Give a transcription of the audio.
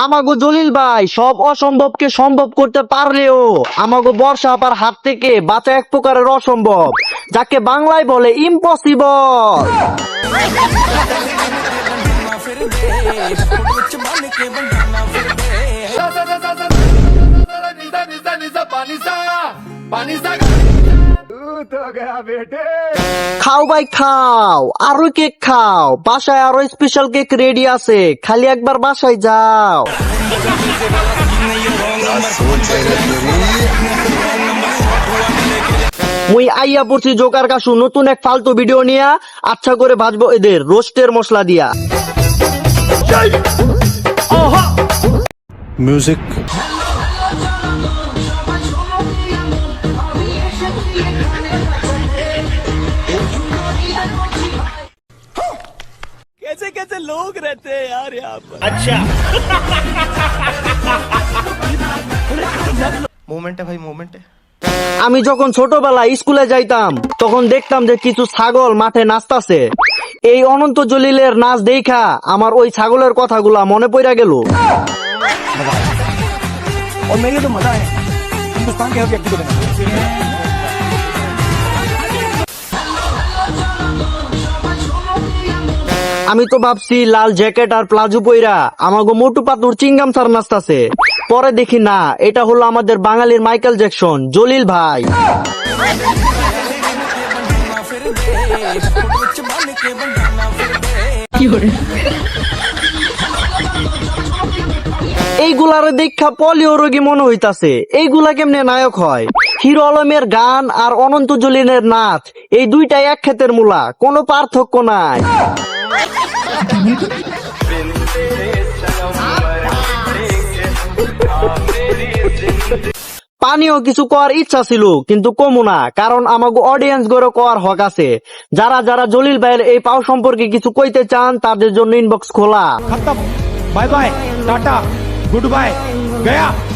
আমাগো জলিল ভাই সব অসম্ভবকে সম্ভব করতে পারলেও আমাগো বর্ষা আপার হাত থেকে বাঁচা এক প্রকারের অসম্ভব যাকে বাংলায় বলে ইম্পসিবল খাও ভাই খাও। আরও কেক খাও। বাসায় আরও স্পেশাল কেক রেডি আছে। খালি একবার বাসায় যাও। মুই আইয়া পড়ছি জোকার কাশু নতুন এক ফালতু ভিডিও নিয়া। আচ্ছা করে ভাজবো এদের রোস্টের মশলা দিয়া। Music. कैसे कैसे लोग रहते हैं यार यहाँ पर মোমেন্টে ভাই মোমেন্টে আমি যখন ছোটবেলায় স্কুলে যাইতাম তখন দেখতাম যে কিছু ছাগল মাঠে নাচতাছে এই অনন্ত জলিলের নাচ দেখা আমার ওই ছাগলের কথাগুলা মনে পড়া গেল और मेरे लिए तो मजा है हिंदुस्तान के हर व्यक्ति को देना আমি তো ভাবছি লাল জ্যাকেট আর প্লাজো পইরা আমাগো মোটু পাতুর চিংগাম স্যার নাচতাছে। পরে দেখি না, এটা হলো আমাদের বাঙালির মাইকেল জ্যাকসন। জলিল ভাই। এইগুলারে দেখা পলিও রোগী মনে হইতাছে। এইগুলা কেমনে নায়ক হয়? হিরো আলমের গান আর অনন্ত জলিলের নাচ, এই দুইটাই এক ক্ষেতের মূলা, কোনো পার্থক্য নাই। পানিও কিছু কর ইচ্ছা ছিল, কিন্তু কমু না, কারণ আমাকে অডিয়েন্স গড়ে কর হক আছে। যারা যারা জলিল ভাইয়ের এই পাও সম্পর্কে কিছু কইতে চান, তাদের জন্য ইনবক্স খোলা। Bye bye tata, good bye, Gaya.